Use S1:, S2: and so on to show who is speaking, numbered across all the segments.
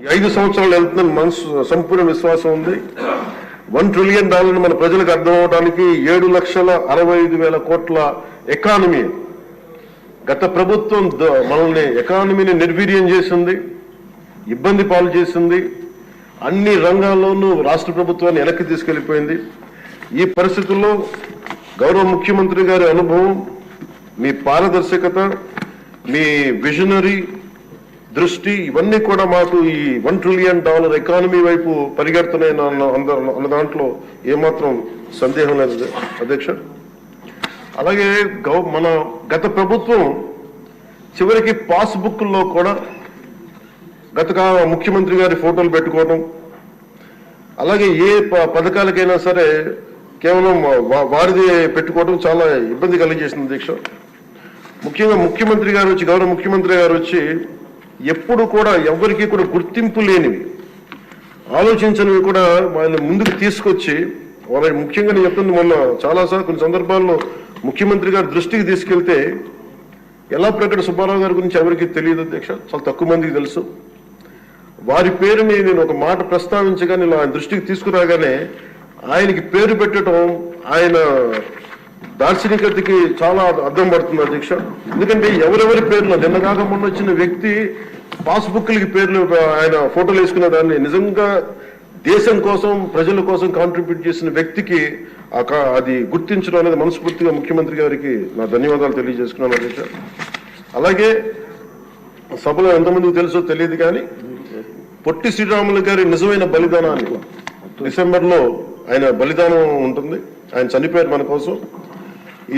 S1: ఈ ఐదు సంవత్సరాలు వెళ్తున్న మనసు సంపూర్ణ విశ్వాసం ఉంది? వన్ ట్రిలియన్ డాలర్ మన ప్రజలకు అర్థం అవడానికి ఏడు లక్షల అరవై ఐదు వేల కోట్ల ఎకానమీ. గత ప్రభుత్వం మనల్ని ఎకానమీని నిర్వీర్యం చేసింది ఇబ్బంది పాలు చేసింది అన్ని రంగాల్లోనూ రాష్ట్ర ప్రభుత్వాన్ని వెనక్కి తీసుకెళ్ళిపోయింది ఈ పరిస్థితుల్లో గౌరవ ముఖ్యమంత్రి గారి అనుభవం మీ పారదర్శకత మీ విజనరీ దృష్టి ఇవన్నీ కూడా మాకు ఈ వన్ ట్రిలియన్ డాలర్ ఎకానమీ వైపు పరిగెడుతున్నాయని అన్న అన్న- దాంట్లో ఏమాత్రం సందేహం లేదు అధ్యక్ష. అలాగే గౌ మన గత ప్రభుత్వం చివరికి పాస్బుక్లో కూడా గత ముఖ్యమంత్రి గారి ఫోటోలు పెట్టుకోవడం అలాగే ఏ ప- పథకాలకైనా సరే కేవలం వారిది పెట్టుకోవడం చాలా ఇబ్బంది కలిగజేసింది అధ్యక్ష. ముఖ్యంగా ముఖ్యమంత్రి గారు వచ్చి గౌరవ ముఖ్యమంత్రి గారు వచ్చి ఎప్పుడు కూడా ఎవరికి కూడా గుర్తింపు లేనివి. ఆలోచించనివి కూడా వాళ్ళని ముందుకు తీసుకొచ్చి వాళ్ళ ముఖ్యంగా నేను చెప్తుంది మొన్న చాలాసార్లు కొన్ని సందర్భాల్లో ముఖ్యమంత్రి గారి దృష్టికి తీసుకెళ్తే ఎలా ప్రకట సుబ్బారావు గారి గురించి ఎవరికి తెలియదు అధ్యక్ష చాలా తక్కువ మందికి తెలుసు. వారి పేరుని నేను ఒక మాట ప్రస్తావించగా నేను ఆయన దృష్టికి తీసుకురాగానే ఆయనకి పేరు పెట్టడం ఆయన దార్శనికతకి చాలా అర్థం పడుతుంది అధ్యక్ష. ఎందుకంటే ఎవరెవరి పేర్లు నిన్న కాక మొన్న వచ్చిన వ్యక్తి పాస్బుక్లకి పేర్లు ఆయన ఫోటోలు వేసుకున్న దాన్ని నిజంగా దేశం కోసం ప్రజల కోసం కాంట్రిబ్యూట్ చేసిన వ్యక్తికి అది గుర్తించడం అనేది మనస్ఫూర్తిగా ముఖ్యమంత్రి గారికి నా ధన్యవాదాలు తెలియజేసుకున్నాను అధ్యక్ష అలాగే సభలో ఎంతమందికి తెలుసో తెలియదు కానీ పొట్టి శ్రీరాములు గారి నిజమైన బలిదానాన్ని డిసెంబర్లో ఆయన బలిదానం ఉంటుంది. ఆయన చనిపోయారు మన కోసం.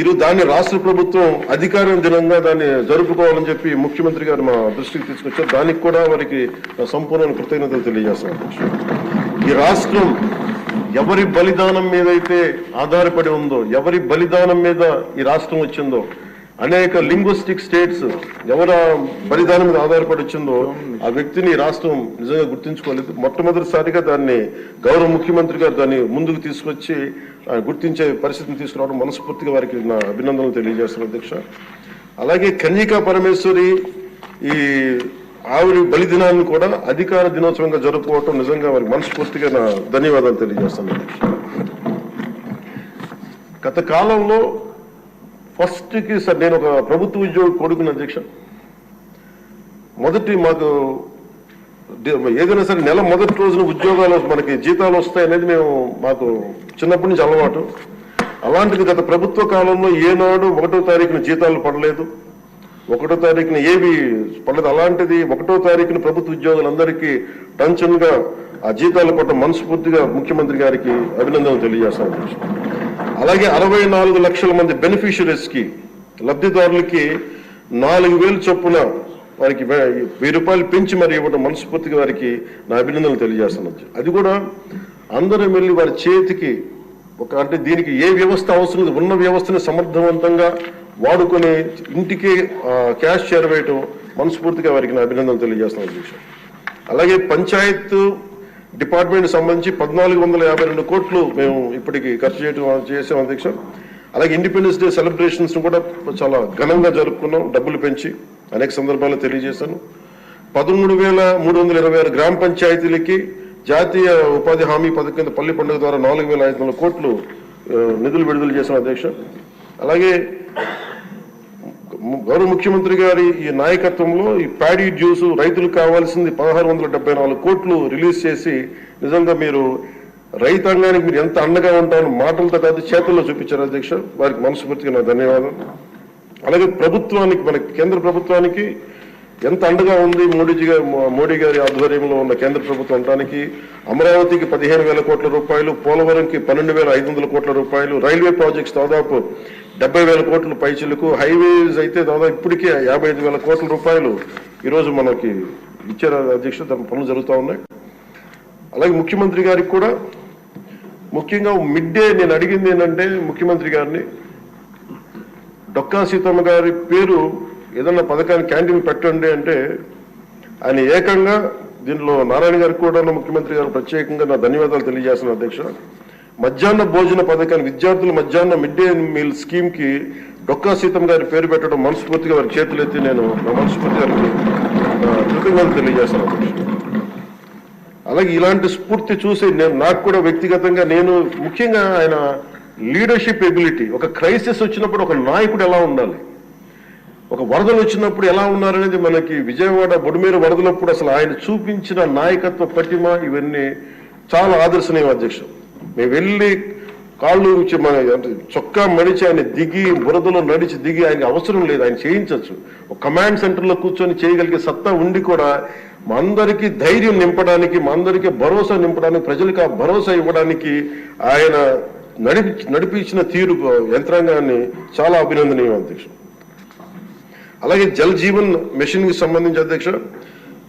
S1: ఈరోజు దాన్ని రాష్ట్ర ప్రభుత్వం అధికారం దినంగా దాన్ని జరుపుకోవాలని చెప్పి ముఖ్యమంత్రి గారు మా దృష్టికి తీసుకొచ్చారు. దానికి కూడా వారికి సంపూర్ణ కృతజ్ఞతలు తెలియజేస్తున్నాను ఈ రాష్ట్రం ఎవరి బలిదానం మీద అయితే ఆధారపడి ఉందో ఎవరి బలిదానం మీద ఈ రాష్ట్రం వచ్చిందో అనేక లింగ్విస్టిక్ స్టేట్స్ ఎవరు బలిదానం మీద ఆధారపడి వచ్చిందో ఆ వ్యక్తిని రాష్ట్రం నిజంగా గుర్తించుకోలేదు. మొట్టమొదటిసారిగా దాన్ని గౌరవ ముఖ్యమంత్రి గారు దాన్ని ముందుకు తీసుకొచ్చి గుర్తించే పరిస్థితిని తీసుకురావడం మనస్ఫూర్తిగా వారికి నా అభినందనలు తెలియజేస్తాను అధ్యక్ష అలాగే కన్యకా పరమేశ్వరి ఈ ఆవిడ బలిదినాన్ని కూడా అధికార దినోత్సవంగా జరుపుకోవటం నిజంగా వారికి మనస్ఫూర్తిగా నా ధన్యవాదాలు తెలియజేస్తాను అధ్యక్ష. గత కాలంలో ఫస్ట్కి సార్ నేను ఒక ప్రభుత్వ ఉద్యోగి కొడుకుని అధ్యక్ష మొదటి మాకు ఏదైనా సరే నెల మొదటి రోజున ఉద్యోగాలు మనకి జీతాలు వస్తాయనేది మేము మాకు చిన్నప్పటి నుంచి అలవాటు. అలాంటిది గత ప్రభుత్వ కాలంలో ఏనాడు ఒకటో తారీఖున జీతాలు పడలేదు. ఒకటో తారీఖున ఏవి పడలేదు. అలాంటిది ఒకటో తారీఖున ప్రభుత్వ ఉద్యోగులందరికీ టెన్షన్గా ఆ జీతాలు పట్ల మనస్ఫూర్తిగా ముఖ్యమంత్రి గారికి అభినందనలు తెలియజేస్తాను అలాగే అరవై నాలుగు లక్షల మంది బెనిఫిషరీస్కి లబ్ధిదారులకి నాలుగు వేలు చొప్పున వారికి వెయ్యి రూపాయలు పెంచి మరి ఇవ్వడం మనస్ఫూర్తిగా వారికి నా అభినందనలు తెలియజేస్తున్నాను. అది కూడా అందరం వెళ్ళి వారి చేతికి ఒక అంటే దీనికి ఏ వ్యవస్థ అవసరం ఉన్న వ్యవస్థని సమర్థవంతంగా వాడుకొని ఇంటికి క్యాష్ చేరవేయటం మనస్ఫూర్తిగా వారికి నా అభినందనలు తెలియజేస్తున్నాను అధ్యక్ష. అలాగే పంచాయత్ డిపార్ట్మెంట్ సంబంధించి పద్నాలుగు వందల యాభై రెండు కోట్లు మేము ఇప్పటికి ఖర్చు చేయడం చేసాం అధ్యక్ష. అలాగే ఇండిపెండెన్స్ డే సెలబ్రేషన్స్ కూడా చాలా ఘనంగా జరుపుకున్నాం డబ్బులు పెంచి. అనేక సందర్భాల్లో తెలియజేశాను. పదమూడు వేల మూడు వందల ఇరవై ఆరు గ్రామ పంచాయతీలకి జాతీయ ఉపాధి హామీ పథకం కింద పల్లి పండుగ ద్వారా నాలుగు వేల ఐదు వందల కోట్లు నిధులు విడుదల చేశాం అధ్యక్ష. అలాగే గౌరవ ముఖ్యమంత్రి గారి ఈ నాయకత్వంలో ఈ ప్యాడీ జ్యూస్ రైతులకు కావాల్సింది పదహారు వందల డెబ్బై నాలుగు కోట్లు రిలీజ్ చేసి నిజంగా మీరు రైతాంగానికి మీరు ఎంత అండగా ఉంటారని మాటలతో కాదు చేతుల్లో చూపించారు అధ్యక్ష. వారికి మనస్ఫూర్తిగా నా ధన్యవాదాలు. అలాగే ప్రభుత్వానికి మన కేంద్ర ప్రభుత్వానికి ఎంత అండగా ఉంది మోడీజీ గారి మోడీ గారి ఆధ్వర్యంలో ఉన్న కేంద్ర ప్రభుత్వం ఉండడానికి అమరావతికి పదిహేను వేల కోట్ల రూపాయలు పోలవరంకి పన్నెండు వేల ఐదు వందల కోట్ల రూపాయలు రైల్వే ప్రాజెక్ట్స్ దాదాపు డెబ్బై వేల కోట్ల పైచిలకు హైవేస్ అయితే దాదాపు ఇప్పటికే యాభై ఐదు వేల కోట్ల రూపాయలు ఈరోజు మనకి ఇచ్చారు అధ్యక్షుడు దాని పనులు జరుగుతూ ఉన్నాయి. అలాగే ముఖ్యమంత్రి గారికి కూడా ముఖ్యంగా మిడ్ డే నేను అడిగింది ఏంటంటే ముఖ్యమంత్రి గారిని డొక్కా సీతమ్మ గారి పేరు ఏదన్నా పథకాన్ని క్యాంటీన్ పెట్టండి అంటే ఆయన ఏకంగా దీనిలో నారాయణ గారికి కూడా ముఖ్యమంత్రి గారు ప్రత్యేకంగా నా ధన్యవాదాలు తెలియజేస్తున్న అధ్యక్ష. మధ్యాహ్న భోజన పథకాన్ని విద్యార్థులు మధ్యాహ్న మిడ్ డే మీల్ స్కీమ్కి డొక్కా సీతమ్మ గారి పేరు పెట్టడం మనస్ఫూర్తిగా వారి చేతులెత్తి నేను నా మనస్ఫూర్తి గారికి కృతజ్ఞతలు తెలియజేస్తున్నాను అధ్యక్ష. అలాగే ఇలాంటి స్ఫూర్తి చూసి నేను నాకు కూడా వ్యక్తిగతంగా నేను ముఖ్యంగా ఆయన లీడర్షిప్ ఎబిలిటీ. ఒక క్రైసిస్ వచ్చినప్పుడు ఒక నాయకుడు ఎలా ఉండాలి? ఒక వరదలు వచ్చినప్పుడు ఎలా ఉన్నారనేది మనకి విజయవాడ బొడిమేరు వరదలప్పుడు అసలు ఆయన చూపించిన నాయకత్వ ప్రతిమ ఇవన్నీ చాలా ఆదర్శనీయం అధ్యక్షుడు. మేము వెళ్ళి కాళ్ళు నుంచి మన అంటే చొక్కా మడిచి ఆయన దిగి బురదలో నడిచి దిగి ఆయనకి అవసరం లేదు ఆయన చేయించవచ్చు ఒక కమాండ్ సెంటర్లో కూర్చొని చేయగలిగే సత్తా ఉండి కూడా మా అందరికీ ధైర్యం నింపడానికి మా అందరికీ భరోసా నింపడానికి ప్రజలకు ఆ భరోసా ఇవ్వడానికి ఆయన నడిపి నడిపించిన తీరు యంత్రాంగాన్ని చాలా అభినందనీయం అధ్యక్షుడు అలాగే జల్ జీవన్ మిషన్కి సంబంధించి అధ్యక్ష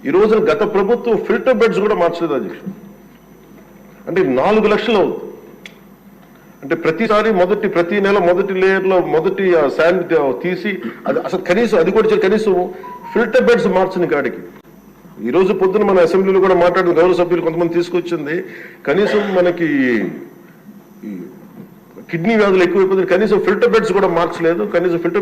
S1: ఈ రోజున గత ప్రభుత్వం ఫిల్టర్ బెడ్స్ కూడా మార్చలేదు అధ్యక్ష. అంటే నాలుగు లక్షలు అవుతుంది. అంటే ప్రతిసారి మొదటి ప్రతి నెల మొదటి లేయర్లో మొదటి శాండ్ తీసి అది అసలు కనీసం అది కూడా కనీసం ఫిల్టర్ బెడ్స్ మార్చిన కాడికి. ఈ రోజు పొద్దున మన అసెంబ్లీలో కూడా మాట్లాడిన గౌరవ సభ్యులు కొంతమంది తీసుకొచ్చింది కనీసం మనకి కిడ్నీ వ్యాధులు ఎక్కువైపోతుంది కనీసం ఫిల్టర్ బెడ్స్ కూడా మార్చలేదు కనీసం ఫిల్టర్